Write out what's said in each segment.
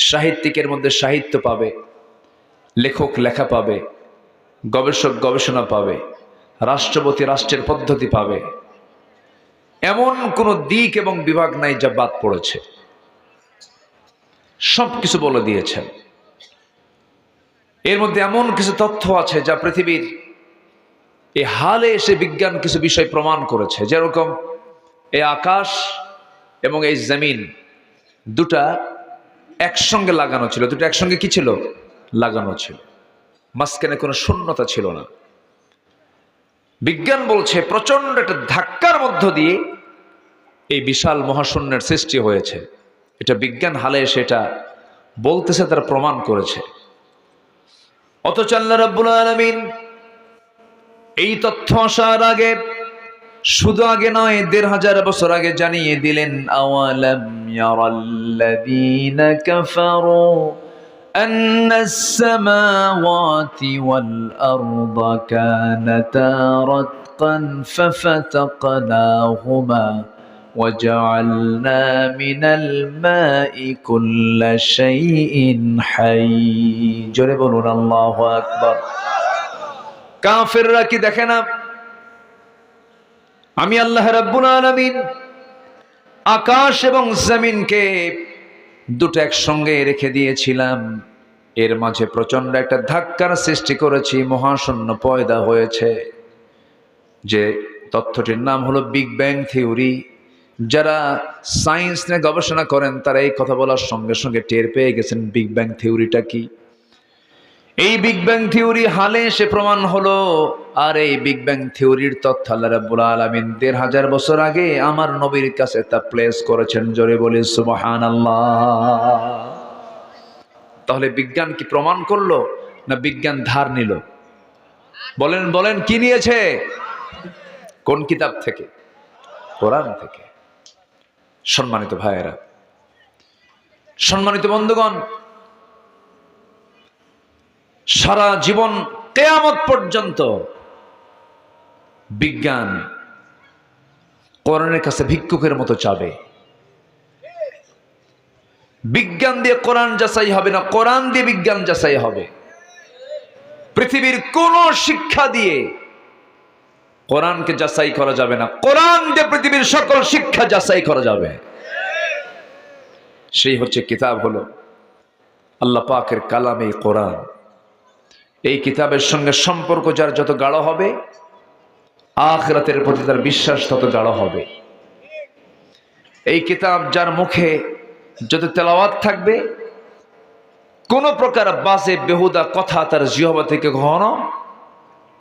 সাহিত্যিকের মধ্যে সাহিত্য পাবে, লেখক লেখা পাবে, গবেষক গবেষণা পাবে, রাষ্ট্রপতি রাষ্ট্রের পদ্ধতি পাবে। এমন কোনো দিক এবং বিভাগ নাই যা বাদ পড়েছে। সব কিছু বলে দিয়েছেন। এর মধ্যে এমন কিছু তথ্য আছে যা পৃথিবীর এই হালে এসে বিজ্ঞান কিছু বিষয় প্রমাণ করেছে। যেরকম এই আকাশ এবং এই জমিন দুটা একসঙ্গে লাগানো ছিল। দুটো একসঙ্গে কি ছিল? লাগানো ছিল। মাঝখানে কোনো শূন্যতা ছিল না। বিজ্ঞান বলছে প্রচণ্ড একটা ধাক্কার মধ্য দিয়ে এই বিশাল মহাশূন্যের সৃষ্টি হয়েছে। এটা বিজ্ঞান হালে সেটা বলতেছে, তারা প্রমাণ করেছে। অথচ আল্লাহ রাব্বুল আলামিন এই তথ্য আসার আগে শুধু আগে নয় দেড় হাজার বছর আগে জানিয়ে দিলেন আওয়ালাম ইয়ারাল্লাযীনা কাফারু أن السماوات والأرض كانتا رتقا ففتقناهما وجعلنا من الماء كل شيء حي জোরে বলুন আল্লাহু আকবার কাফেররা কি দেখে না আমি আল্লাহ রাব্বুল আলামিন আকাশ এবং জমিনকে দুটো একসঙ্গে রেখে দিয়েছিলাম। এর মাঝে প্রচণ্ড একটা ধাক্কার সৃষ্টি করেছি, মহাশূন্য পয়দা হয়েছে। যে তথ্যটির নাম হলো বিগ ব্যাং থিওরি। যারা সায়েন্স নিয়ে গবেষণা করেন, তারা এই কথা বলার সঙ্গে সঙ্গে টের পেয়ে গেছেন বিগ ব্যাং থিওরিটা কি। এই বিগ ব্যাং থিওরি হালে সে প্রমাণ হলো, আর এই বিগ ব্যাং থিওরির তথ্য আল্লাহ রাব্বুল আলামিন দেড় হাজার বছর আগে আমার নবীর কাছে তা প্লেস করেছেন। জোরে বলি সুবহান তাহলে বিজ্ঞান কি প্রমাণ করল, না বিজ্ঞান ধার নিল? বলেন বলেন, কি নিয়েছে? কোন কিতাব থেকে? কোরআন থেকে। সম্মানিত ভাইয়েরা, সম্মানিত বন্ধুগণ সারা জীবন কেয়ামত পর্যন্ত বিজ্ঞান কোরআনের কাছে ভিক্ষুকের মতো চাবে। বিজ্ঞান দিয়ে কোরআন যাচাই হবে না, কোরআন দিয়ে বিজ্ঞান যাচাই হবে। পৃথিবীর কোন শিক্ষা দিয়ে কোরআনকে যাচাই করা যাবে না, কোরআন দিয়ে পৃথিবীর সকল শিক্ষা যাচাই করা যাবে। সেই হচ্ছে কিতাব হলো আল্লাহ পাকের কালামে কোরআন। এই কিতাবের সঙ্গে সম্পর্ক যার যত গাঢ় হবে, আখরাতের প্রতি তার বিশ্বাস তত গাঢ় হবে। এই কিতাব যার মুখে যত তেলাওয়াত থাকবে, কোন প্রকার বাজে, বেহুদা কথা তার জিহবা থেকে কখনো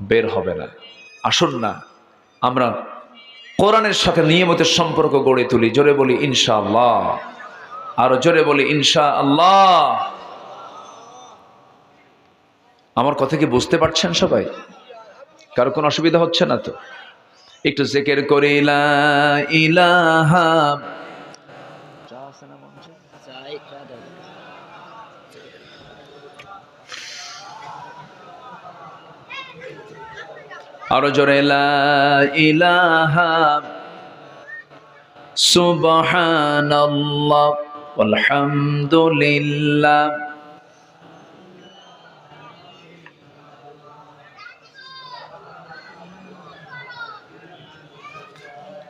বের হবে না। আসুন না, আমরা কোরআনের সাথে নিয়মিত সম্পর্ক গড়ে তুলি। জোরে বলি ইনশা আল্লাহ আরও জোরে বলি ইনশা আল্লাহ আমার কথা কি বুঝতে পারছেন সবাই? কারও কোনো অসুবিধা হচ্ছে না তো? একটু জেকের করে আরও জোরে ইলাহা। সুবহানাল্লাহ আলহামদুলিল্লাহ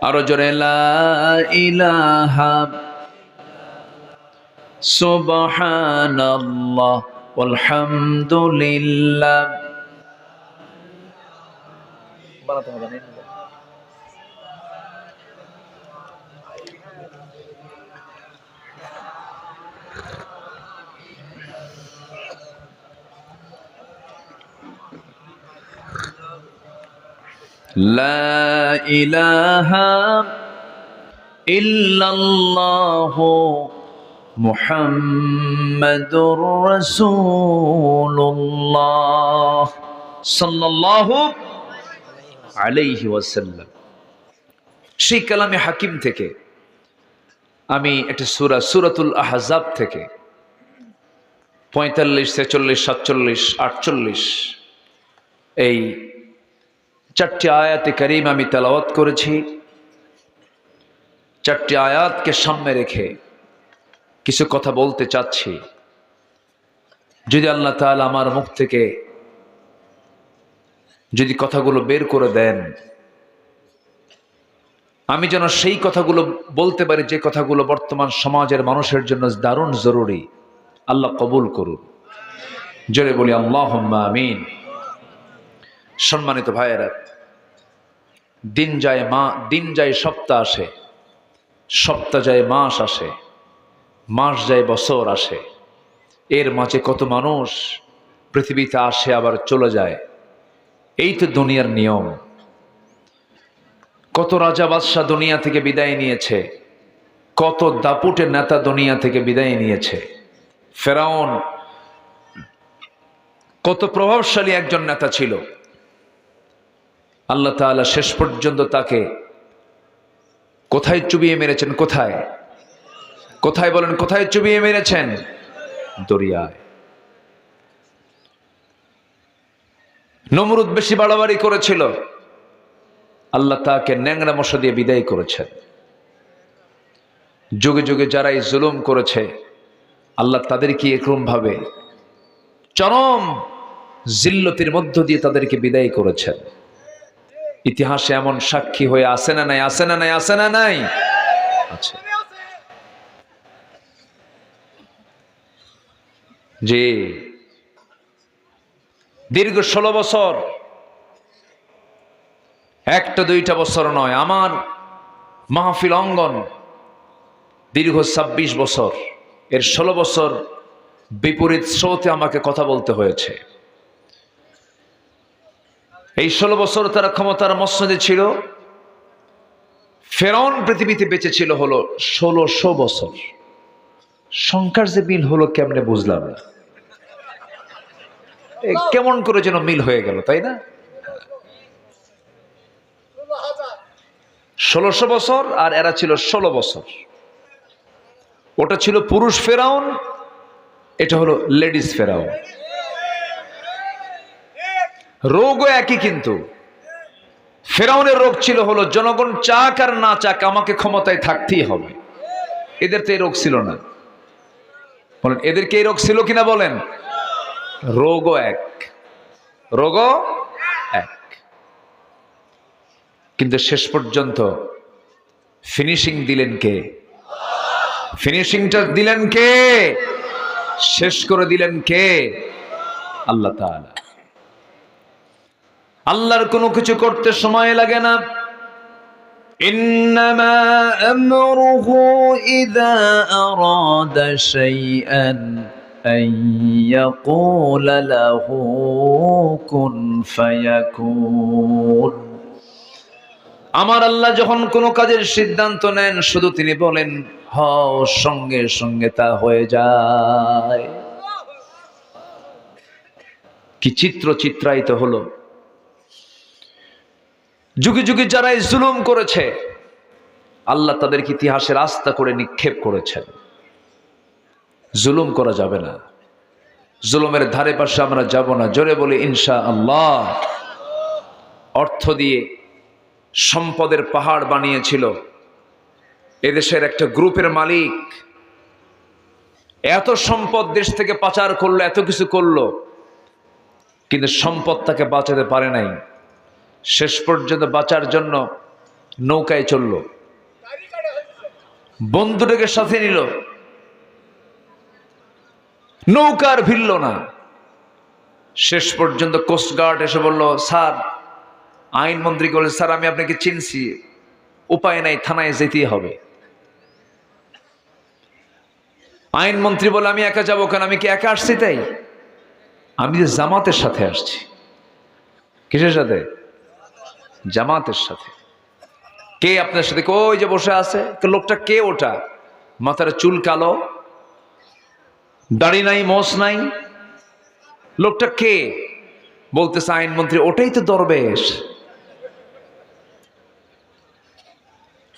আরও জোরে ইলাহা সুবহানাল্লাহ আলহামদুলিল্লাহ لا إله إلا الله محمد رسول الله صلى الله عليه وسلم সেই কালামে হাকিম থেকে আমি একটা সুরা সুরাতুল আহজাব থেকে পঁয়তাল্লিশ ছেচল্লিশ সাতচল্লিশ আটচল্লিশ এই চারটি আয়াতে করিম আমি তেলাওয়াত করেছি। চারটি আয়াতকে সামনে রেখে কিছু কথা বলতে চাচ্ছি। যদি আল্লাহ তাআলা আমার মুখ থেকে যদি কথাগুলো বের করে দেন, আমি যেন সেই কথাগুলো বলতে পারি যে কথাগুলো বর্তমান সমাজের মানুষের জন্য দারুণ জরুরি, আল্লাহ কবুল করুন। জোরে বলি আল্লাহ আমিন। সম্মানিত ভাইয়েরা, দিন যায় মা, দিন যায় সপ্তাহ আসে, সপ্তাহ যায় মাস আসে, মাস যায় বছর আসে। এর মাঝে কত মানুষ পৃথিবীতে আসে আবার চলে যায়, এই তো দুনিয়ার নিয়ম। কত রাজা বাদশাহ দুনিয়া থেকে বিদায় নিয়েছে, কত দাপুটে নেতা দুনিয়া থেকে বিদায় নিয়েছে। ফেরাউন কত প্রভাবশালী একজন নেতা ছিল আল্লাহ তাআলা শেষ পর্যন্ত তাকে কোথায় চুবিয়ে মেরেছেন, কোথায়? কোথায় বলেন, কোথায় চুবিয়ে মেরেছেন? দরিয়ায়। নমরুদ বেশি বাড়াবাড়ি করেছিল। আল্লাহ তাকে ন্যাংরা মশা দিয়ে বিদায় করেছেন। যুগে যুগে যারা এই জুলুম করেছে, আল্লাহ তাদেরকে এরকম ভাবে চরম জিল্লতির মধ্য দিয়ে তাদেরকে বিদায় করেছেন। ইতিহাসে এমন সাক্ষী হয়ে আসে না নাই? আসে না নাই? আসে না নাই? আচ্ছা। যে দীর্ঘ ষোলো বছর। একটা, দুইটা বছর নয়, আমার মাহফিল অঙ্গন দীর্ঘ ছাব্বিশ বছর। এর ষোলো বছর বিপরীত স্রোতে আমাকে কথা বলতে হয়েছে। এই ষোলো বছর তারা ক্ষমতার মসনদে ছিল। ফেরন পৃথিবীতে বেঁচে ছিল হলো ষোলোশো বছর। সংখ্যার যে মিল হলো কেমনে বুঝলাম না। কেমন করে যেন মিল হয়ে গেল, তাই না? ষোলোশো বছর আর এরা ছিল ষোলো বছর। ওটা ছিল পুরুষ ফেরাউন এটা হলো লেডিস ফেরাউন রোগও একই কিন্তু। ফেরাউনের রোগ ছিল হলো, জনগণ চাক আর না চাক আমাকে ক্ষমতায় থাকতেই হবে। এদের তো এই রোগ ছিল না। বলেন এদেরকে এই রোগ ছিল কিনা বলেন? রোগও এক। রোগও এক। কিন্তু শেষ পর্যন্ত ফিনিশিং দিলেন কে? ফিনিশিংটা দিলেন কে? শেষ করে দিলেন কে? আল্লাহ তাআলা। আল্লাহর কোনো কিছু করতে সময় লাগে না إنما أمره إذا أراد شيئا أن يقول له كن فيكون আমার আল্লাহ যখন কোনো কাজের সিদ্ধান্ত নেন শুধু তিনি বলেন হও সঙ্গে সঙ্গে তা হয়ে যায় কি চিত্র চিত্রায়িত হলো যুগে যুগে যারা এই জুলুম করেছে, আল্লাহ তাদেরকে ইতিহাসের আস্থা করে নিক্ষেপ করেছেন। জুলুম করা যাবে না। জুলুমের ধারে পাশে আমরা যাব না। জোরে বলি ইনশা আল্লাহ অর্থ দিয়ে সম্পদের পাহাড় বানিয়েছিল। এদেশের একটা গ্রুপের মালিক এত সম্পদ দেশ থেকে পাচার করল, এত কিছু করল, কিন্তু সম্পদ তাকে বাঁচাতে পারে নাই। শেষ পর্যন্ত বাঁচার জন্য নৌকায় চলল। বন্ধুটাকে সাথে নিল। নৌকার ভিড়ল না। শেষ পর্যন্ত কোস্টগার্ড এসে বলল, স্যার আইনমন্ত্রী বলে, স্যার, আমি আপনাকে চিনছি। উপায় নাই, থানায় যেতেই হবে। আইনমন্ত্রী বলে, আমি একা যাব কেন? আমি কি একা আসছি তাই? আমি যে জামাতের সাথে আসছি। কিসের সাথে? জামাতের সাথে। কে আপনার সাথে? ওই যে বসে আছে? তো লোকটা কে ওটা? মাথার চুল কালো? দাড়ি নাই মোস নাই? লোকটা কে? বলতেছে আইনমন্ত্রী, ওটাই তো দরবেশ।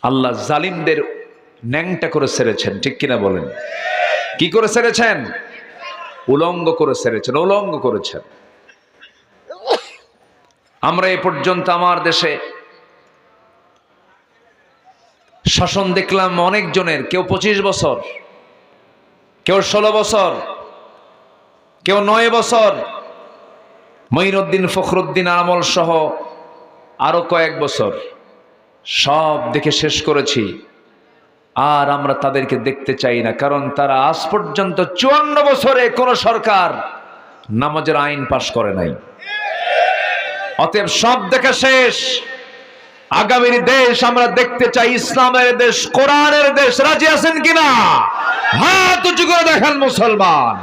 আল্লাহ জালিমদের ন্যাংটা করে সেরেছেন, ঠিক কিনা বলেন? কি করে সেরেছেন? উলঙ্গ করে সেরেছেন, উলঙ্গ করেছেন। আমরা এ পর্যন্ত আমার দেশে শাসন দেখলাম অনেকজনের, কেউ পঁচিশ বছর, কেউ ষোলো বছর, কেউ নয় বছর। মঈনুদ্দিন ফখরুদ্দিন আমল সহ আরও কয়েক বছর। সব দেখে শেষ করেছি। আর আমরা তাদেরকে দেখতে চাই না, কারণ তারা আজ পর্যন্ত চুয়ান্ন বছরে কোন সরকার নামাজের আইন পাশ করে নাই। অতএব সব দেখা শেষ। আগামীর দেশ আমরা দেখতে চাই, ইসলামের দেশ, কোরআনের দেশ। রাজি আছেন কিনা? হাত উঁচু করে দেখান মুসলমান।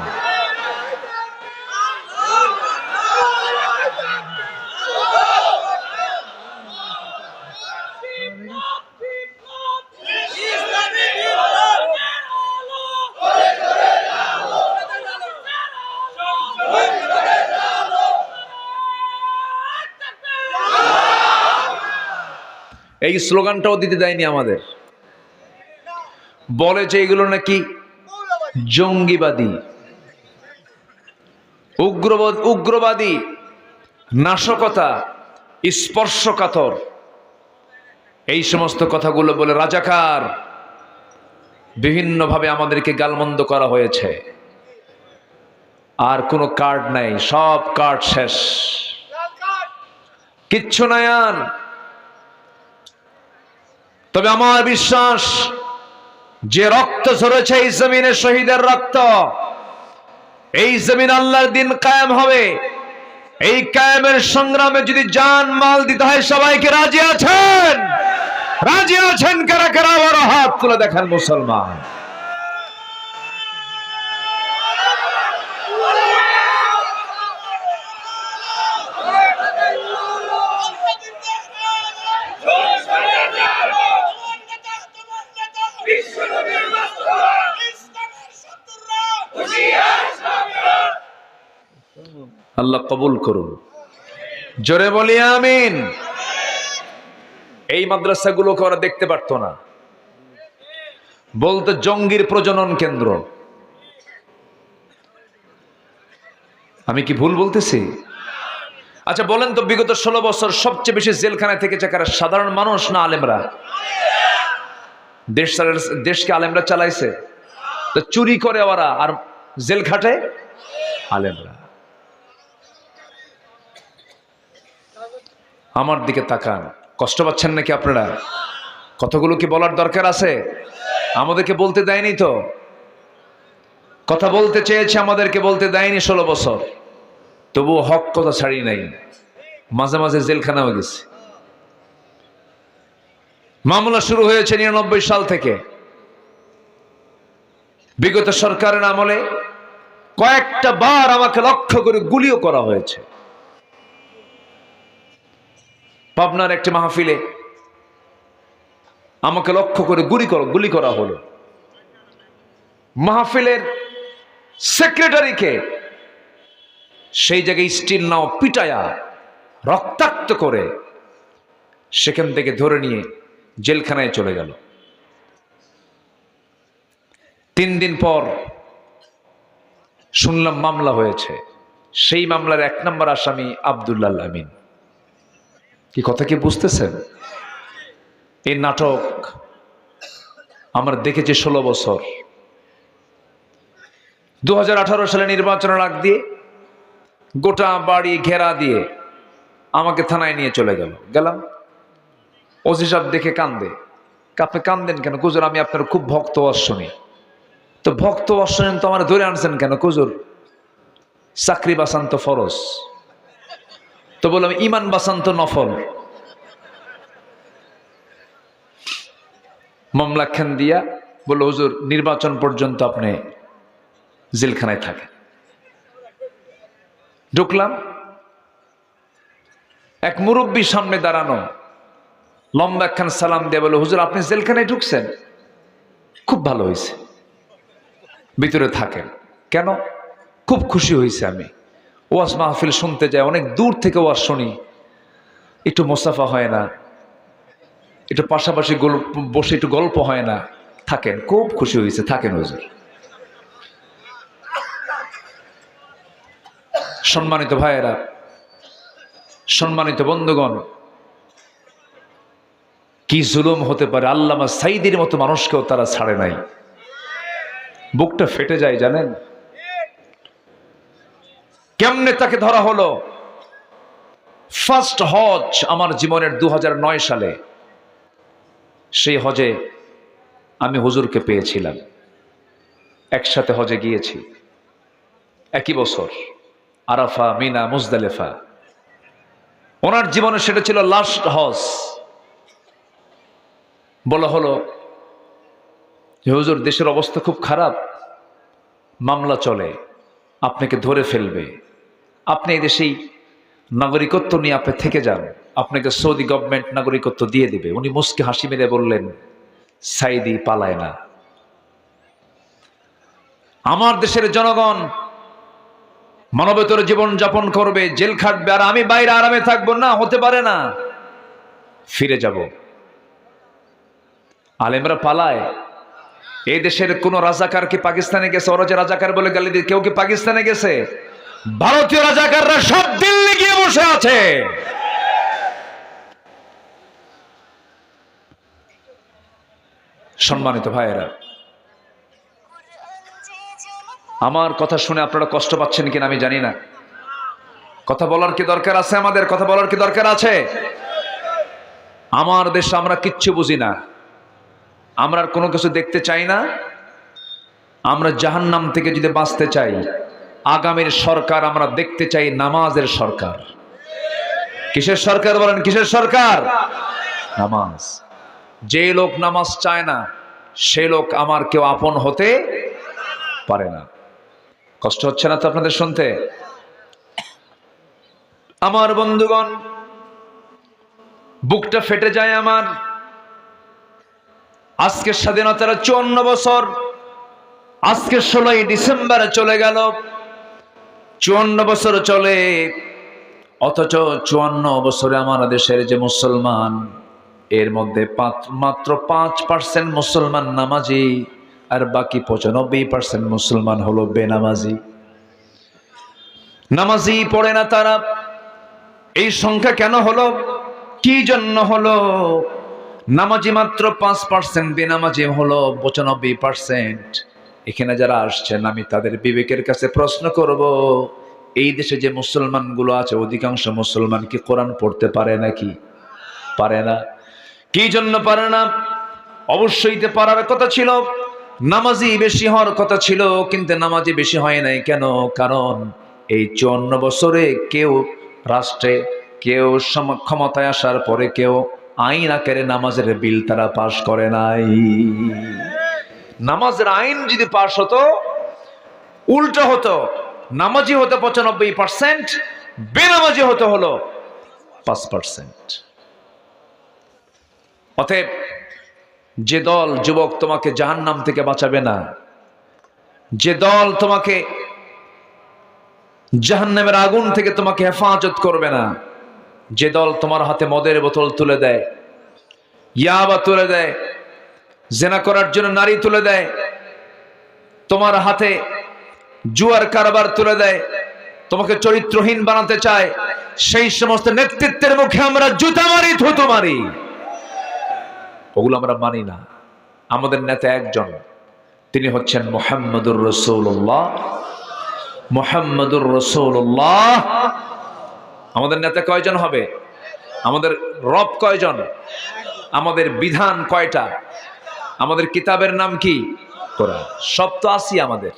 এই স্লোগানটাও দিতে দেয়নি আমাদের। বলে যে এগুলো নাকি জঙ্গিবাদী উগ্রবাদ উগ্রবাদী, নাশকতা, স্পর্শকাতর। এই সমস্ত কথাগুলো বলে রাজাকার বিভিন্নভাবে আমাদেরকে গালমন্দ করা হয়েছে। আর কোনো কার্ড নাই, সব কার্ড শেষ। কিচ্ছু নাই আর। তবে আমার বিশ্বাস, যে রক্ত ঝরেছে এই জমিনে শহীদের রক্ত, এই জমিন আল্লাহর দিন কায়েম হবে। এই কায়েমের সংগ্রামে যদি জান মাল দিতে হয় সবাইকে রাজি আছেন? রাজি আছেন? কারা কারা বড় হাত তুলে দেখেন মুসলমান? আল্লাহ কবুল করুন। জোরে বলি আমিন। এই মাদ্রাসাগুলোকে ওরা দেখতে পারতো না। বলতো জঙ্গির প্রজনন কেন্দ্র। আমি কি ভুল বলতেছি? আচ্ছা বলেন তো বিগত ষোলো বছর সবচেয়ে বেশি জেলখানায় থেকেছে কারা? সাধারণ মানুষ না আলেমরা? দেশ দেশকে আলেমরা চালাইছে। তো চুরি করে ওরা আর জেল খাটে আলেমরা। আমার দিকে তাকান। কষ্ট পাচ্ছেন নাকি আপনারা? কথাগুলো কি বলার দরকার আছে? আমাদেরকে বলতে দেয়নি তো? কথা বলতে চেয়েছে আমাদেরকে বলতে দেয়নি ষোলো বছর। তবুও হক কথা ছাড়ি নাই। মাঝে মাঝে জেলখানাও গেছে। মামলা শুরু হয়েছে নিরানব্বই সাল থেকে। বিগত সরকারের আমলে কয়েকটা বার আমাকে লক্ষ্য করে গুলিও করা হয়েছে। পাবনার একটি মাহফিলে আমাকে লক্ষ্য করে গুলি করা গুলি করা হলো। মাহফিলের সেক্রেটারিকে সেই জায়গায় স্টিল নাও পিটায়া রক্তাক্ত করে সেখান থেকে ধরে নিয়ে জেলখানায় চলে গেল। তিন দিন পর শুনলাম মামলা হয়েছে। সেই মামলার এক নম্বর আসামি আবদুল্লাহ আমিন। কি কথা কি বুঝতেছেন? এই নাটক আমরা দেখেছি ষোলো বছর। দু হাজার আঠারো সালে নির্বাচনের আগ দিয়ে গোটা বাড়ি ঘেরা দিয়ে আমাকে থানায় নিয়ে চলে গেল। গেলাম। ওসি সাহেব দেখে কান্দে। আপনি কান্দেন কেন? কুজুর আমি আপনার খুব ভক্ত শুনি তো ভক্ত শুনেন তো আমার ধরে আনছেন কেন? কুজুর চাকরি বাসান্ত ফরজ। তো বললাম, ইমান বাসান্ত নফল। মামলা খান দিয়া বলল, হুজুর, নির্বাচন পর্যন্ত আপনি জেলখানায় থাকেন। ঢুকলাম। এক মুরব্বী সামনে দাঁড়ানো, লম্বা একখান সালাম দিয়ে বলে হুজুর, আপনি জেলখানায় ঢুকছেন? খুব ভালো হয়েছে। ভিতরে থাকেন। কেন? খুব খুশি হয়েছে আমি। ওয়াজ মাহফিল শুনতে যায়, অনেক দূর থেকে ওয়াজ শুনি। একটু মোসাফা হয় না। একটু পাশাপাশি বসে একটু গল্প হয় না। থাকেন, খুব খুশি হয়েছে, থাকেন হুজুর। সম্মানিত ভাইয়েরা, সম্মানিত বন্ধুগণ, কি জুলুম হতে পারে, আল্লামা সাইদির মতো মানুষকেও তারা ছাড়ে নাই। বুকটা ফেটে যায়, জানেন? কেমনে তাকে ধরা হলো? ফার্স্ট হজ আমার জীবনের দু হাজার নয় সালে। সেই হজে আমি হুজুরকে পেয়েছিলাম। একসাথে হজে গিয়েছি। একই বছর, আরাফা, মিনা, মুজদালেফা। ওনার জীবনে সেটা ছিল লাস্ট হজ বলা হলো হুজুর, দেশের অবস্থা খুব খারাপ। মামলা চলে। আপনাকে ধরে ফেলবে। আপনি এই দেশেই নাগরিকত্ব নিয়ে আপনি থেকে যান। আপনাকে সৌদি গভর্নমেন্ট নাগরিকত্ব দিয়ে দিবে। উনি মুসকে হাসি মেরে বললেন, সাইদি পালায় না। আমার দেশের জনগণ মানবতর জীবন যাপন করবে, জেল খাটবে, আর আমি বাইরে আরামে থাকব না, হতে পারে না। ফিরে যাব। আলেমরা পালায়। এই দেশের কোন রাজাকার কি পাকিস্তানে গেছে? ওরা যে রাজাকার বলে গালি দিয়ে কেউ কি পাকিস্তানে গেছে? ভারতীয় রাজাকাররা সব দিল্লি গিয়ে বসে আছে। সম্মানিত ভাইয়েরা, আমার কথা শুনে আপনারা কষ্ট পাচ্ছেন কিনা আমি জানি না। কথা বলার কি দরকার আছে আমাদের? কথা বলার কি দরকার আছে? আমার দেশে আমরা কিচ্ছু বুঝি না। আমরা কোনো কিছু দেখতে চাই না। আমরা জাহান্নাম থেকে যদি বাঁচতে চাই আগামীর সরকার আমরা দেখতে চাই নামাজের সরকার। কিসের সরকার বলেন? কিসের সরকার? নামাজ। যে লোক নামাজ চায় না, সে লোক আমার কেউ আপন হতে পারে না। কষ্ট হচ্ছে না তো আপনাদের শুনতে? আমার বন্ধুগণ, বুকটা ফেটে যায় আমার। আজকের স্বাধীনতার চুয়ান্ন বছর আজকে ষোলোই ডিসেম্বরে চলে গেল। চুয়ান্ন বছর চলে, অথচ চুয়ান্ন বছরে আমার দেশের যে মুসলমান, এর মধ্যে মাত্র পাঁচ পার্সেন্ট মুসলমান নামাজি, আর বাকি পঁচানব্বই পার্সেন্ট মুসলমান হলো বেনামাজি। নামাজি পড়ে না তারা, এই সংখ্যা কেন হলো? কি জন্য হলো? নামাজি মাত্র পাঁচ পার্সেন্ট বেনামাজি হলো পঁচানব্বই পার্সেন্ট এখানে যারা আসছেন, আমি তাদের বিবেকের কাছে প্রশ্ন করব, এই দেশে যে মুসলমানগুলো আছে, অধিকাংশ মুসলমান কি কোরআন পড়তে পারে নাকি? পারে না। কি জন্য পারে না? অবশ্যই পারার কথা ছিল নামাজি বেশি হওয়ার কথা ছিল, কিন্তু নামাজি বেশি হয় নাই কেন? কারণ এই চুয়ান্ন বছরে কেউ রাষ্ট্রে, কেউ ক্ষমতায় আসার পরে কেউ আইন আকারে নামাজের বিল তারা পাশ করে নাই। নামাজের আইন যদি পাশ হতো, উল্টো হতো, নামাজি হতো পঁচানব্বই পার্সেন্ট বেনামাজি হতো হলো পাঁচ পার্সেন্ট অতএব যে দল যুবক তোমাকে জাহান্নাম থেকে বাঁচাবে না, যে দল তোমাকে জাহান্নামের আগুন থেকে তোমাকে হেফাজত করবে না, যে দল তোমার হাতে মদের বোতল তুলে দেয়, ইয়াবা তুলে দেয় জেনা করার জন্য নারী তুলে দেয়। তোমার হাতে জুয়ার কারবার তুলে দেয়। তোমাকে চরিত্রহীন বানাতে চায়। সেই সমস্ত নেতৃত্বের মুখে আমরা জুতা মারি, থুতু মারি। ওগুলো আমরা মানি না। আমাদের নেতা একজন, তিনি হচ্ছেন মোহাম্মদুর রসৌল্লাহ মোহাম্মদুর রসৌল্লাহ আমাদের নেতা কয়জন হবে? আমাদের রব কয়জন? আমাদের বিধান কয়টা? আমাদের কিতাবের নাম কি? কোরআন। সব তো আসি আমাদের।